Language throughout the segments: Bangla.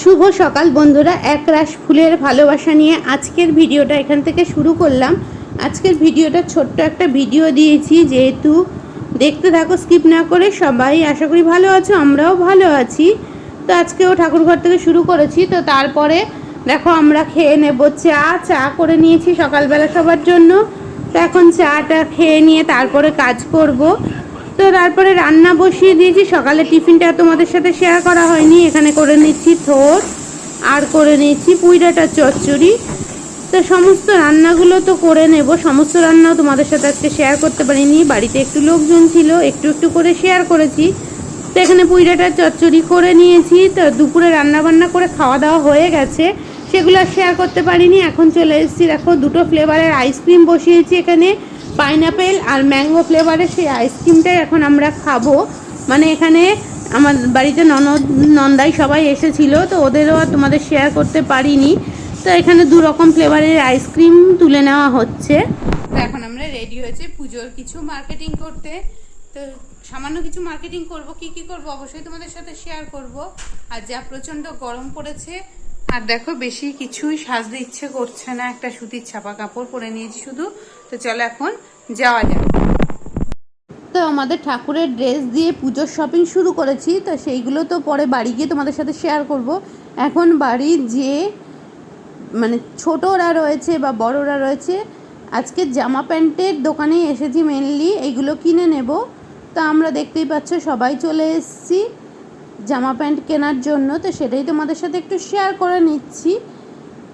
শুভ সকাল বন্ধুরা এক রাশ ফুলের ভালোবাসা নিয়ে আজকের ভিডিওটা এখান থেকে শুরু করলাম। আজকের ভিডিওটা ছোট্ট একটা ভিডিও দিয়েছি, যেহেতু দেখতে থাকো, স্কিপ না করে সবাই আশা করি ভালো আছো, আমরাও ভালো আছি। তো আজকেও ঠাকুরঘর থেকে শুরু করেছি, তো তারপরে দেখো আমরা খেয়ে নেব চা। চা করে নিয়েছি সকালবেলা সবার জন্য। তো এখন চাটা খেয়ে নিয়ে তারপরে কাজ করব। তো তারপরে রান্না বসিয়ে দিয়েছি। সকালে টিফিনটা তোমাদের সাথে শেয়ার করা হয়নি। এখানে করে নিচ্ছি থোর আর করে নিচ্ছি পুইডাটার চচ্চড়ি। তো সমস্ত রান্নাগুলো তো করে নেব। সমস্ত রান্নাও তোমাদের সাথে আজকে শেয়ার করতে পারিনি। বাড়িতে একটু লোকজন ছিল, একটু একটু করে শেয়ার করেছি। তো এখানে পুইডাটার চচ্চড়ি করে নিয়েছি। তো দুপুরে রান্না বান্না করে খাওয়া দাওয়া হয়ে গেছে। সেগুলো শেয়ার করতে পারিনি। এখন চলে এসেছি। দেখো দুটো ফ্লেভারের আইসক্রিম বসিয়েছি এখানে। পাইনাপেল আর ম্যাঙ্গো ফ্লেভারের সেই আইসক্রিমটাই এখন আমরা খাব। মানে এখানে আমার বাড়িতে ননদ, নন্দাই সবাই এসেছিল, তো ওদেরও আর তোমাদের শেয়ার করতে পারিনি। তো এখানে দু রকম ফ্লেভারের আইসক্রিম তুলে নেওয়া হচ্ছে। তো এখন আমরা রেডি হয়েছে পুজোর কিছু মার্কেটিং করতে। তো সামান্য কিছু মার্কেটিং করব, কি কি করব? অবশ্যই তোমাদের সাথে শেয়ার করব। আর যা প্রচণ্ড গরম পড়েছে, আর দেখো বেশি কিছুই সাজতে ইচ্ছে করছে না। একটা সুতির ছাপা কাপড় পরে নিয়েছি শুধু। তো চলো এখন যাওয়া যাক। তো আমাদের ঠাকুরের ড্রেস দিয়ে পুজোর শপিং শুরু করেছি, তো সেইগুলো তো পরে বাড়ি গিয়ে তোমাদের সাথে শেয়ার করব। এখন বাড়ি যে মানে ছোটরা রয়েছে বা বড়রা রয়েছে, আজকে জামা প্যান্টের দোকানে এসেছি মেনলি এইগুলো কিনে নেব। তো আমরা দেখতেই পাচ্ছ সবাই চলে এসেছি জামা প্যান্ট কেনার জন্য, তো সেটাই তোমাদের সাথে একটু শেয়ার করে নিচ্ছি।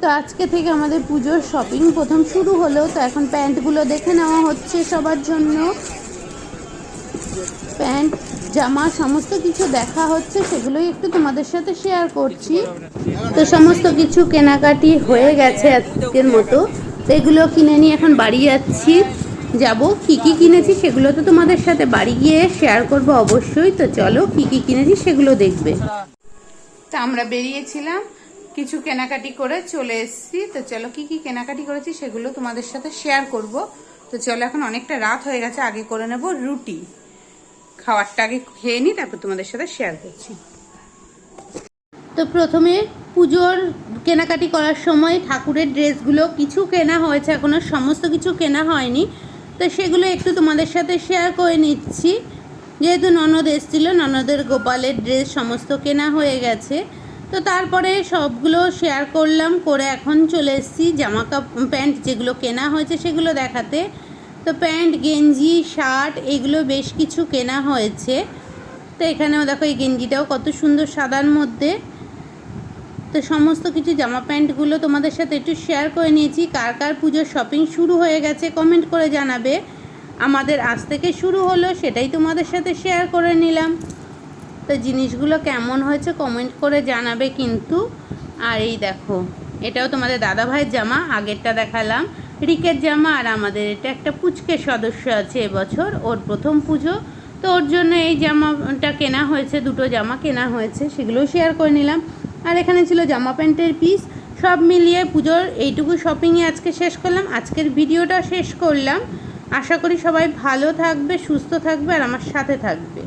তো আজকে থেকে আমাদের পুজোর শপিং প্রথম শুরু হলো, তো এখন প্যান্টগুলো দেখে নেওয়া হচ্ছে সবার জন্য। প্যান্ট, জামা, সমস্ত কিছু দেখা হচ্ছে, সেগুলোই একটু তোমাদের সাথে শেয়ার করছি। তো সমস্ত কিছু কেনাকাটি হয়ে গেছে আজকের মতো। তো এগুলো কিনে নিয়ে এখন বাড়ি যাচ্ছি। যাব, কি কি কিনেছি সেগুলো তো তোমাদের সাথে বাড়ি গিয়ে শেয়ার করব অবশ্যই। তো চলো, কি কি কিনেছি সেগুলো দেখবে। তা আমরা বেরিয়েছিলাম কিছু কেনাকাটি করে চলে এসেছি। তো চলো, কি কি কেনাকাটি করেছি সেগুলো তোমাদের সাথে শেয়ার করব। তো চলো, এখন অনেকটা রাত হয়ে গেছে, আগে করে নেব রুটি। খাওয়ারটা আগে খেয়ে নিই, তারপর তোমাদের সাথে শেয়ার করছি। তো প্রথমে পুজোর কেনাকাটি করার সময় ঠাকুরের ড্রেসগুলো, কিছু কেনা হয়েছে এখনও সমস্ত কিছু কেনা হয়নি। তো সেগুলো একটু তোমাদের সাথে শেয়ার করে নিচ্ছি। যেহেতু ননদ এসেছিল, ননদের গোপালের ড্রেস সমস্ত কেনা হয়ে গেছে। তো তারপরে সবগুলো শেয়ার করলাম, করে এখন চলে এসেছি জামা কাপ, প্যান্ট যেগুলো কেনা হয়েছে সেগুলো দেখাতে। তো প্যান্ট, গেঞ্জি, শার্ট এগুলো বেশ কিছু কেনা হয়েছে। তো এখানেও দেখো এই গেঞ্জিটাও কত সুন্দর সাদার মধ্যে। তো সমস্ত কিছু জামা প্যান্টগুলো তোমাদের সাথে একটু শেয়ার করে নিয়েছি। কার কার পুজোর শপিং শুরু হয়ে গেছে কমেন্ট করে জানাবে। আমাদের আজ থেকে শুরু হলো, সেটাই তোমাদের সাথে শেয়ার করে নিলাম। তো জিনিসগুলো কেমন হয়েছে কমেন্ট করে জানাবে কিন্তু। আর এই দেখো, এটাও তোমাদের দাদা ভাইয়ের জামা, আগেরটা দেখালাম। রিকের জামা আর আমাদের এটা একটা পুচকের সদস্য আছে এবছর, ওর প্রথম পুজো। তো ওর জন্য এই জামাটা কেনা হয়েছে, দুটো জামা কেনা হয়েছে, সেগুলোও শেয়ার করে নিলাম। আর এখানে ছিল জামা প্যান্টের পিস সব মিলিয়ে পুজোর এইটুকু শপিংয়ে আজকে শেষ করলাম। আজকের ভিডিওটা শেষ করলাম। আশা করি সবাই ভালো থাকবে, সুস্থ থাকবে আর আমার সাথে থাকবে।